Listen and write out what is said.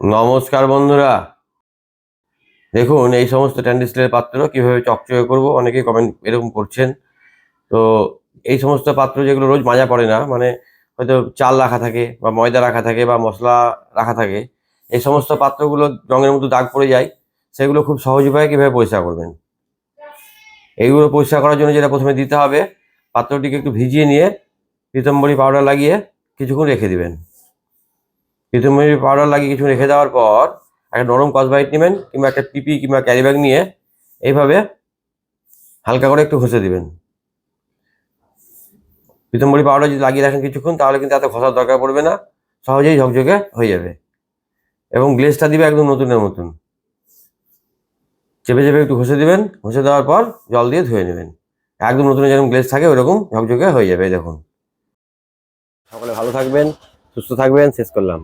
নমস্কার বন্ধুরা। দেখুন, এই সমস্ত ট্যান্ডিস্টিলের পাত্র কীভাবে চকচকে করব, অনেকেই কমেন্ট এরকম করছেন। তো এই সমস্ত পাত্র যেগুলো রোজ মাজা পড়ে না মানে হয়তো চাল রাখা থাকে বা ময়দা রাখা থাকে বা মশলা রাখা থাকে, এই সমস্ত পাত্রগুলো রঙের মতো দাগ পড়ে যায়, সেগুলো খুব সহজ উপায়ে কীভাবে পরিষ্কার করবেন? এইগুলো পরিষ্কার করার জন্য যেটা প্রথমে দিতে হবে, পাত্রটিকে একটু ভিজিয়ে নিয়ে পিতম্বরী পাউডার লাগিয়ে কিছুক্ষণ রেখে দিবেন। পিতম্বরী পাউডার লাগিয়ে কিছু রেখে দেওয়ার পর একটা নরম কসবাইট নেবেন কিংবা একটা পিপি কিংবা ক্যারি ব্যাগ নিয়ে এইভাবে হালকা করে একটু ঘষে দিবেন। পিতম্বরী পাউডার যদি লাগিয়ে রাখেন কিছুক্ষণ, তাহলে কিন্তু এত ঘষার দরকার পড়বে না, সহজেই ঝকঝকে হয়ে যাবে। এবং গ্লেসটা দিবে একদম নতুনের মতন। চেপে চেপে একটু ঘষে দিবেন, ঘষে দেওয়ার পর জল দিয়ে ধুয়ে নেবেন। একদম নতুন যেরকম গ্লেস থাকে, ওরকম ঝকঝকে হয়ে যাবে দেখুন। সকলে ভালো থাকবেন। সুস্থ থাকবেন শেষ করলাম।